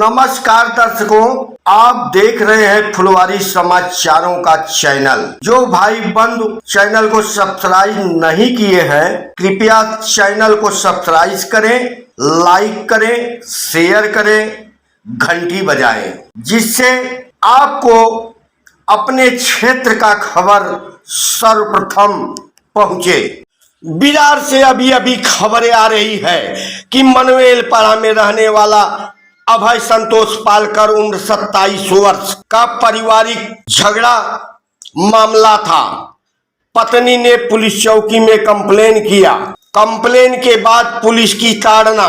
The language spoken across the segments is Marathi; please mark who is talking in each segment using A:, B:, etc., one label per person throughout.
A: नमस्कार दर्शकों, आप देख रहे हैं फुलवारी समाचारों का चैनल। जो भाई बंधु चैनल को सब्सक्राइब नहीं किए हैं, कृपया चैनल को सब्सक्राइब करें, लाइक करें, शेयर करें, घंटी बजाएँ, जिससे आपको अपने क्षेत्र का खबर सर्वप्रथम पहुँचे। बिरार से अभी अभी खबरें आ रही है कि मनवेल पारा में रहने वाला अभय संतोष पालकर उम्र 27 वर्ष का पारिवारिक झगड़ा मामला था। पत्नी ने पुलिस चौकी में कंप्लेन किया। कंप्लेन के बाद पुलिस की ताड़ना।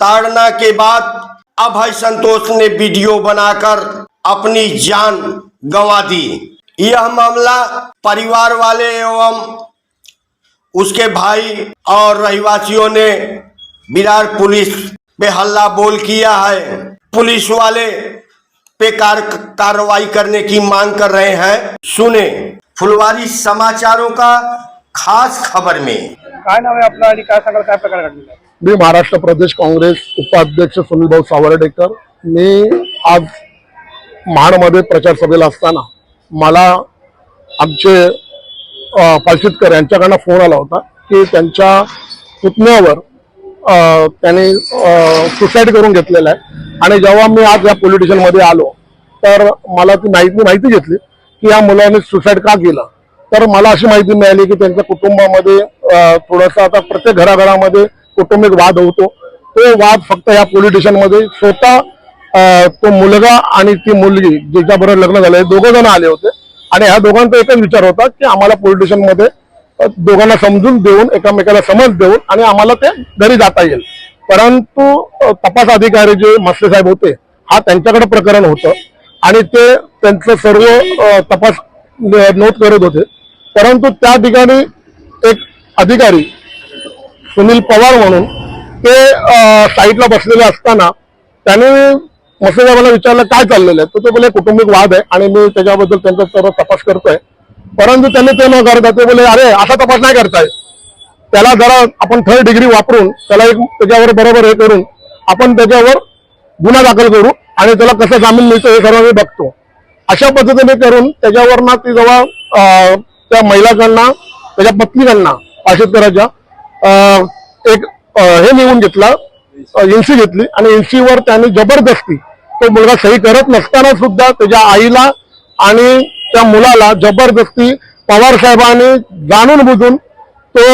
A: ताड़ना के बाद अभय संतोष ने वीडियो बनाकर अपनी जान गंवा दी। यह मामला परिवार वाले एवं उसके भाई और रहवासियों ने, बिरार पुलिस पे हल्ला बोल किया है। पुलिस वाले पे कार कार्रवाई करने की मांग कर रहे हैं। सुने फुलवारी समाचारों का खास खबर में।
B: काय नाव आहे आपलं आणि काय सांगाल काय प्रकार घडलेला आहे?
C: मी महाराष्ट्र प्रदेश काँग्रेस उपाध्यक्ष सुनील भाऊ सावर्डेकर. मी आज महाडमध्ये प्रचार सभेला असताना मला आमचे अ, पालशितकर यांच्याकडनं फोन आला होता की त्यांच्या पुतण्यावर त्यांनी सुसाईड करून घेतलेला आहे. आणि जेव्हा मी आज या पोलीस स्टेशनमध्ये आलो तर मला ती माहिती माहिती घेतली की या मुलाने सुसाईड का केलं. तर मला अशी माहिती मिळाली की त्यांच्या कुटुंबामध्ये थोडंसं थोडासा आता प्रत्येक घराघरामध्ये कौटुंबिक वाद होतो. तो वाद फक्त या पोलीस स्टेशनमध्ये स्वतः तो मुलगा आणि ती मुलगी ज्याच्याबरोबर लग्न झालं आहे दोघं जण आले होते. आणि ह्या दोघांचा एकच विचार होता की आम्हाला पोलीस स्टेशनमध्ये दोघांना समजून देऊन एकमेकाला समज देऊन आणि आम्हाला ते घरी जाता येईल. परंतु तपास अधिकारी जे मस्ते साहेब होते हा त्यांच्याकडे प्रकरण होतं आणि ते त्यांचं सर्व तपास नोट करत होते. परंतु त्या ठिकाणी एक अधिकारी सुनील पवार म्हणून ते साईडला बसलेले असताना त्याने मस्ते साहेबांना विचारलं काय चाललेलं आहे? तर ते बोले कुटुंबिक वाद आहे आणि मी त्याच्याबद्दल त्यांचा सर्व तपास करतोय. परंतु त्यांनी ते न करता ते बोले अरे असा तपास नाही करताय. त्याला जरा आपण थर्ड डिग्री वापरून त्याला एक त्याच्यावर बरोबर हे करून आपण त्याच्यावर गुन्हा दाखल करू आणि त्याला कसं जामीन मिळतो हे सर्व मी बघतो. अशा पद्धतीने करून त्याच्यावरनं ती जेव्हा त्या महिलांना त्याच्या पत्नीकडनं पाशेतकराच्या अं, एक हे लिहून घेतला एनसी घेतली आणि एनसीवर त्याने जबरदस्ती तो मुलगा सही करत नसताना सुद्धा त्याच्या आईला आणि त्या मुलाला जबरदस्ती पवार साहेबांनी जाणून बुजून तो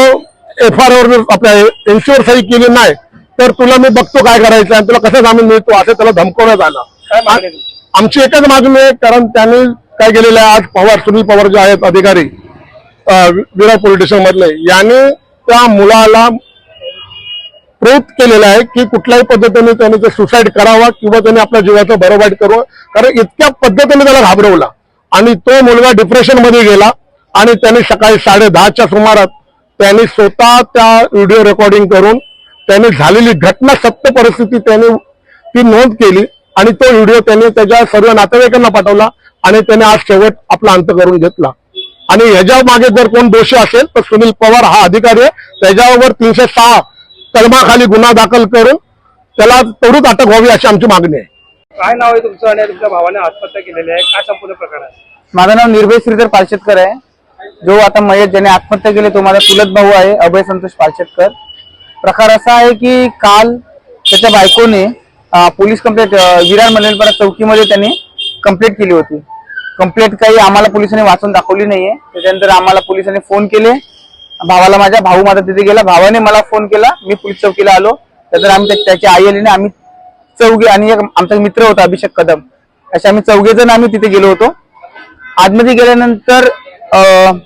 C: एफ आर वर आपल्या एनसी वर सही केली नाही तर तुला मी बघतो काय करायचं आणि तुला कसं जामीन मिळतो असं त्याला धमकवण्यात आलं? आमची एकच मागणी आहे कारण त्यांनी काय केलेलं आहे आज पवार सुनील पवार जे आहेत अधिकारी विरार पोलीस स्टेशन मधले यांनी त्या मुलाला प्रेरित केलेलं आहे की कुठल्याही पद्धतीने त्याने ते सुसाईड करावा किंवा त्याने आपल्या जीवाचं बरं वाईट करावं कारण इतक्या पद्धतीने त्याला घाबरवला आणि तो मुलगा डिप्रेशनमध्ये गेला आणि त्यांनी सकाळी साडे दहाच्या सुमारात त्यांनी स्वतः त्या व्हिडिओ रेकॉर्डिंग करून त्यांनी झालेली घटना सत्य परिस्थिती त्यांनी ती नोंद केली आणि तो व्हिडिओ त्यांनी त्याच्या सर्व नातेवाईकांना पाठवला आणि त्याने आज शेवट आपला अंत करून घेतला. आणि ह्याच्या मागे जर कोण दोषी असेल तर सुनील पवार हा अधिकारी आहे. त्याच्यावर तीनशे सहा कलमाखाली गुन्हा दाखल करून त्याला त्वरित अटक व्हावी अशी आमची मागणी आहे.
B: काय नाव आहे तुमचं आणि तुमच्या भावाने आत्महत्या केलेली आहे? काय संपूर्ण प्रकार आहे?
D: माझं नाव निर्भय श्रीधर पालशेतकर आहे. जो आता मयत ज्याने आत्महत्या केली तो माझा चुलत भाऊ आहे अभय संतोष पालशेतकर. प्रकार असा आहे की काल त्याच्या बायकोने पोलीस कंप्लेंट विरार मंडलपाडा चौकीमध्ये त्यांनी कंप्लेंट केली होती. कंप्लेंट काही आम्हाला पोलिसांनी वाचून दाखवली नाहीये. त्याच्यानंतर आम्हाला पोलिसांनी फोन केले. भावाला माझ्या भाऊ माझा तिथे गेला. भावाने मला फोन केला. मी पोलीस चौकीला आलो. त्यानंतर आम्ही त्याची आई आली आणि आम्ही चौघे आणि एक आमचा मित्र होता अभिषेक कदम. असे आम्ही चौघे जण आम्ही तिथे गेलो होतो. आतमध्ये गेल्यानंतर अं,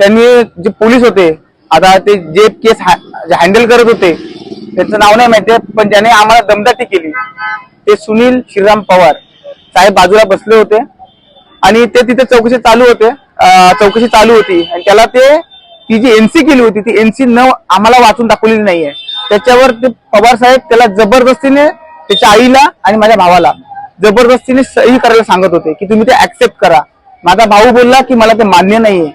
D: त्यांनी जे पोलीस होते आता ते जे केस हँडल करत होते त्यांचं नाव नाही माहिती पण ज्याने आम्हाला दमदाटी केली. ते सुनील श्रीराम पवार साहेब बाजूला बसले होते आणि ते तिथे चौकशी चालू होते चौकशी चालू होती. आणि त्याला ते ती जी एनसी केली होती ती एनसी न आम्हाला वाचून दाखवलेली नाहीये. त्याच्यावर ते पवार साहेब त्याला जबरदस्तीने त्याच्या आईला आणि माझ्या भावाला जबरदस्तीने सही करायला सांगत होते की तुम्ही ते ऍक्सेप्ट करा. माझा भाऊ बोलला की मला ते मान्य नाहीये.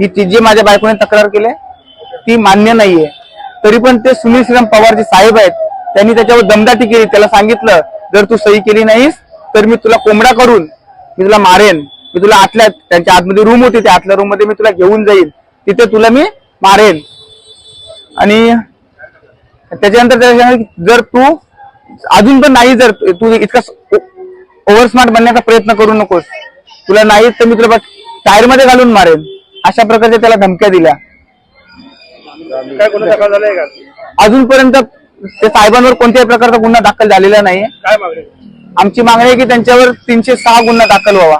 D: ही ती जी माझ्या बायकोने तक्रार केली ती मान्य नाहीये. तरी पण ते सुनील श्रीराम पवार जे साहेब आहेत त्यांनी त्याच्यावर दमदाटी केली. त्याला सांगितलं जर तू सही केली नाहीस तर मी तुला कोंबडा करून मी तुला मारेन. मी तुला आतल्या त्यांच्या आतमध्ये रूम होती त्या आतल्या रूममध्ये मी तुला घेऊन जाईल तिथे तुला मी मारेन. आणि त्याच्यानंतर त्याला जर तू अजून पण नाही जर तू इतका ओव्हर स्मार्ट बनण्याचा प्रयत्न करू नकोस. तुला नाही तर मी तुला टायरमध्ये घालून मारेन. अशा प्रकारच्या त्याला धमक्या दिल्या.
B: काय गुन्हा दाखल झालाय का?
D: अजूनपर्यंत ते साहेबांवर कोणत्याही प्रकारचा गुन्हा दाखल झालेला नाही
B: काय मागणी?
D: आमची मागणी आहे की त्यांच्यावर तीनशे सहा गुन्हा दाखल व्हावा.